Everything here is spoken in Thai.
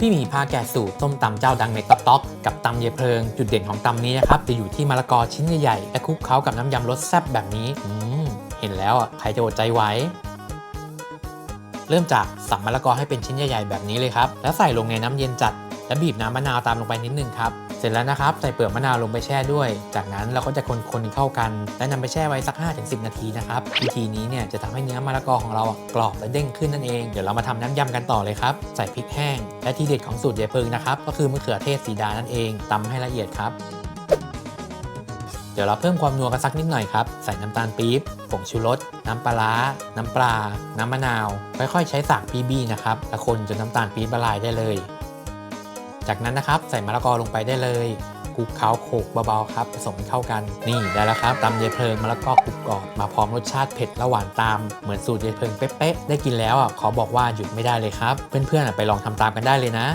พี่หมีพาแกะสูตรต้มตำเจ้าดังในต๊อกต๊อกกับตำเยเพลิง จุดเด่นของตำนี้นะครับจะอยู่ที่มะละกอชิ้นใหญ่ๆและคลุกเคล้ากับน้ำยำรสแซ่บแบบนี้อืมเห็นแล้วอะใครจะอดใจไหวเริ่มจากสับมะละกอให้เป็นชิ้นใหญ่ๆแบบนี้เลยครับ แล้วใส่ลงในน้ำเย็นจัด และบีบน้ำมะนาวตามลงไปนิดนึงครับ เสร็จแล้วนะครับ ใส่เปลือกมะนาวลงไปแช่ด้วย จากนั้นเราก็จะคนๆเข้ากัน และนำไปแช่ไว้สัก 5-10 นาทีนะครับ วิธีนี้เนี่ยจะทำให้เนื้อมะละกอของเรากรอบและเด้งขึ้นนั่นเอง เดี๋ยวเรามาทำน้ำยำกันต่อเลยครับ ใส่พริกแห้ง และที่เด็ดของสูตรยายเพิงนะครับก็คือมะเขือเทศสีดานั่นเองตำให้ละเอียดครับ เดี๋ยวเราเพิ่มความนัวกันสักนิดหน่อยครับ ใส่น้ำตาลปี๊บ ผงชูรส น้ำปลาร้าน้ำปลา น้ำมะนาว ค่อยๆ ใช้สากบีบีนะครับและคนจนน้ำตาลปี๊บละลายได้เลย จากนั้นนะครับใส่มะละกอลงไปได้เลยคลุกเคล้าโขกเบาๆครับผสมเข้ากันนี่ได้แล้วครับตำเยเพลิงมะละกอกรุบกรอบมาพร้อมรสชาติเผ็ดและหวานตามเหมือนสูตรเยเพลิงเป๊ะๆได้กินแล้วอะขอบอกว่าหยุดไม่ได้เลยครับ เพื่อนๆไปลองทำตามกันได้เลยนะ